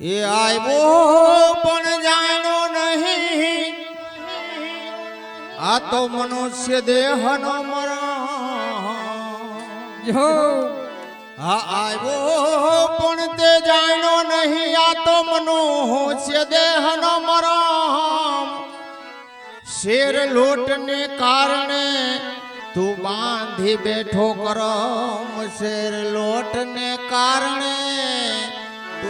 એ આવ્યો પણ જાણો નહીં. આ તો મનુષ્ય દેહનો મરણ. જો. હા આવ્યો પણ તે જાણો નહીં. આ તો મનુષ્ય દેહનો મરમ શેર લોટને કારણે તું બાંધી બેઠો કરમ. શેર લોટને કારણે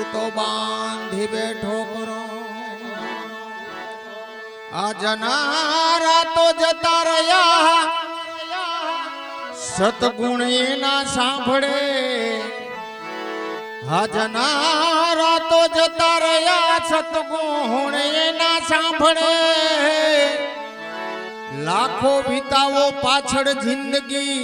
તું તો બાંધી બેઠો કરમ આ જનારા તો જતા રહ્યા સતગુણ એના સાંભળે હજનારા તો જતા રહ્યા સતગુણ એના સાંભળે લાખો વિતાવો પાછળ જિંદગી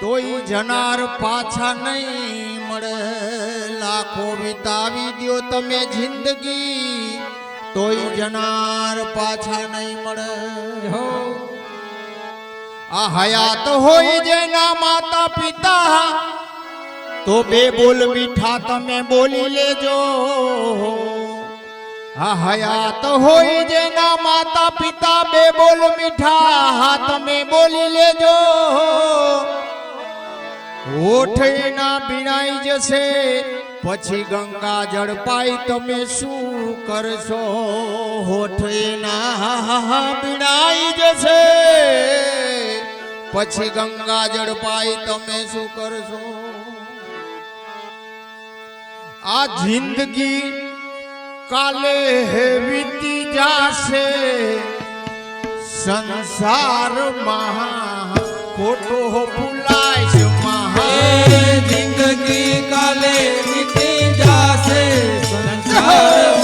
તોય જનાર પાછા નહીં મળે લાખો વિતાવી દ્યો તમે જિંદગી તોય જનાર પાછા નહીં મળે જો આ હયાત હોય જેના માતા પિતા તો બે બોલ મીઠા તમે બોલી લેજો આ હયાત હોય જેના માતા પિતા બે બોલ મીઠા તમે બોલી લેજો ઓઠ એના બીણાઈ જશે પછી ગંગા જળપાઈ તમે શું કરશો હોઠ એના બીણાઈ જશે પછી ગંગા જળપાઈ તમે શું કરશો આ જિંદગી કાલે વીતી જાશે સંસારમાં ખોટો ભૂલાય છે મહા એ જિંદગી કાલે से संसार